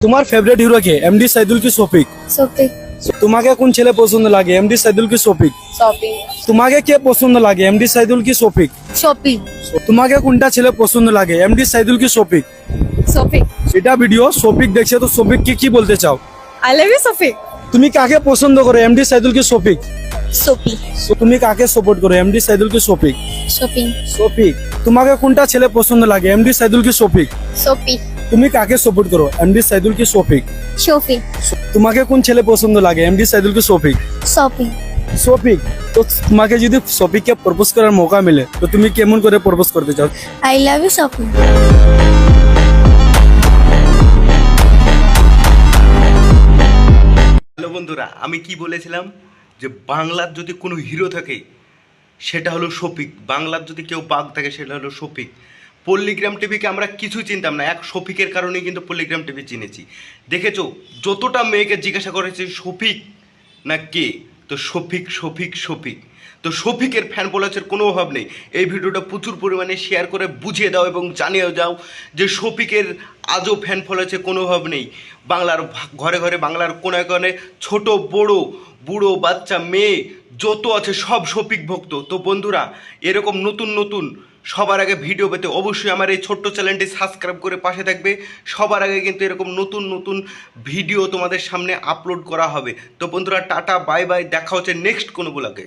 তোমার favourite hero কে MD Saidul কি শফিক শপিং তোমাকে কোন ছেলে পছন্দ লাগে এমডি সাইদুল কি শফিক শপিং তোমাকে কে পছন্দ লাগে এমডি সাইদুল কি শফিক শপিং তোমাকে কোনটা ছেলে পছন্দ লাগে এমডি সাইদুল কি শফিক শপিং এটা ভিডিও শফিক দেখছে তো শফিক কি কি বলতে চাও আই লাভ ইউ শপিং তুমি কাকে পছন্দ করো এমডি সাইদুল কি শফিক শপি So, তুমি কাকে সাপোর্ট করো এমডি সাইদুল কি শফিক শপিং শফিক তোমাকে কোনটা ছেলে পছন্দ লাগে এমডি সাইদুল কি শফিক শপি তুমি কাকে সাপোর্ট করো? এমডি সাইদুল কি শফিক শপি তোমাকে কোন ছেলে পছন্দ লাগে? এমডি সাইদুল কি শফিক শপিং শফিক তো তোমাকে যদি শফিককে প্রপোজ করার মৌকা মিলে তো তুমি কেমন করে প্রপোজ করতে চাও? I love you shopping hello বন্ধুরা আমি কি বলেছিলাম? যে বাংলার যদি কোনো হিরো থাকে সেটা হলো শফিক বাংলার যদি কেউ বাঘ থাকে সেটা হলো শফিক পল্লিগ্রাম টিভিকে আমরা কিছু চিনতাম না। এক শফিকের কারণেই কিন্তু পল্লিগ্রাম টিভি চিনেছি। দেখেছ? যতটা মেয়েকে জিজ্ঞাসা করেছে, শফিক না কে? তো শফিক শফিক শফিক। তো শফিকের ফ্যান ফলোয়ার্সের কোনো অভাব নেই। এই ভিডিওটা প্রচুর পরিমাণে শেয়ার করে বুঝিয়ে দাও এবং জানিয়েও যাও যে শফিকের আজও ফ্যান ফলোয়ার্সের কোনো অভাব নেই। বাংলার ঘরে ঘরে বাংলার কোনায় কোনায় ছোট, বড়, বুড়ো, বাচ্চা, মেয়ে, যত আছে সব শফিক ভক্ত। তো বন্ধুরা, এরকম নতুন নতুন সবার আগে ভিডিও পেতে অবশ্যই আমার এই ছোট্ট চ্যানেলটি সাবস্ক্রাইব করে পাশে থাকবে। সবার আগে কিন্তু এরকম নতুন নতুন ভিডিও তোমাদের সামনে আপলোড করা হবে। তো বন্ধুরা, টাটা বাই বাই দেখা হচ্ছে নেক্সট কোনো ব্লগে।